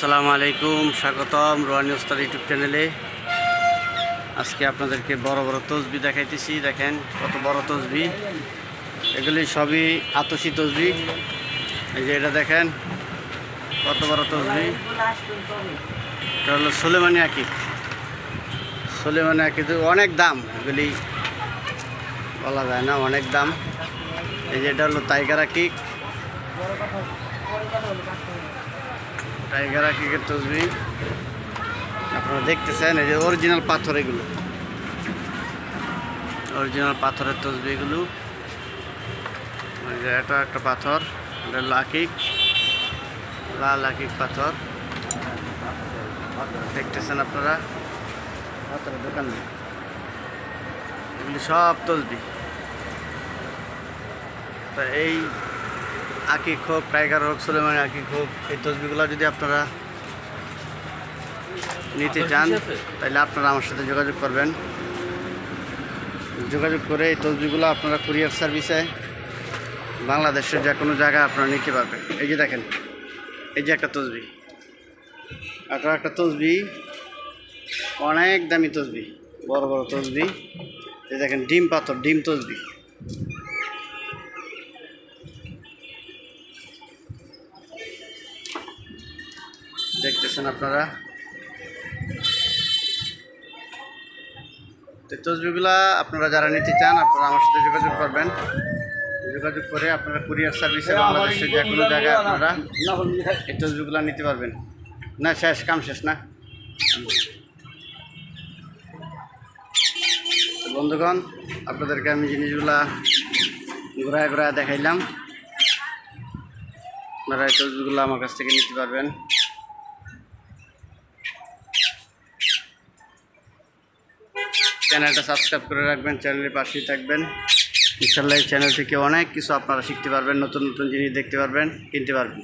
আসসালামু আলাইকুম, স্বাগতম রোহানি ওস্তাদ ইউটিউব চ্যানেলে। আজকে আপনাদেরকে বড় বড় তসবি দেখাইতেছি, দেখেন কত বড় তসবি। এগুলি সবই আতসি তসবি। এই যে এটা দেখেন, কত বড় তসবি। এটা হলো সোলেমানি আকিব। সোলেমানি আকিব অনেক দাম, এগুলি বলা যায় না, অনেক দাম। এই যে এটা হলো টাইগার আকিক টাইগার আকিকের তসবি আপনারা দেখতেছেন এই যে অরিজিনাল পাথর এগুলো। অরিজিনাল পাথরের তসবি এগুলো। এটা একটা পাথর লাকিক লাল আকিক পাথর। দেখতেছেন আপনারা? পাথরের দোকান এগুলি সব তসবি তা এই আকিক হোক টাইগার হোক, সুলেমান আকিক হোক এই তসবিগুলো যদি আপনারা নিতে চান, তাহলে আপনারা আমার সাথে যোগাযোগ করবেন। যোগাযোগ করে এই তসবিগুলো আপনারা কুরিয়ার সার্ভিসে বাংলাদেশের যে কোনো জায়গায় আপনারা নিতে পারবেন। এই যে দেখেন, এই যে একটা তসবি একটা একটা তসবি অনেক দামি তসবি বড় বড় তসবি এই দেখেন, ডিম পাথর, ডিম তসবি দেখতেছেন আপনারা? তো তসবিগুলা আপনারা যারা নিতে চান, আপনারা আমার সাথে যোগাযোগ করবেন। যোগাযোগ করে আপনারা কুরিয়ার সার্ভিসে বাংলাদেশের যে কোনো জায়গায় আপনারা এই নিতে পারবেন। না, শেষ, কাম শেষ না? বন্ধুগণ, আপনাদেরকে আমি জিনিসগুলা ঘোরায় ঘোরায় দেখাইলাম। আপনারা এই তসবিগুলো আমার কাছ থেকে নিতে পারবেন। চ্যানেলটা সাবস্ক্রাইব করে রাখবেন, চ্যানেলের পাশেই থাকবেন। ইনশাল্লাহ এই চ্যানেল থেকে অনেক কিছু আপনারা শিখতে পারবেন, নতুন নতুন জিনিস দেখতে পারবেন, কিনতে পারবেন।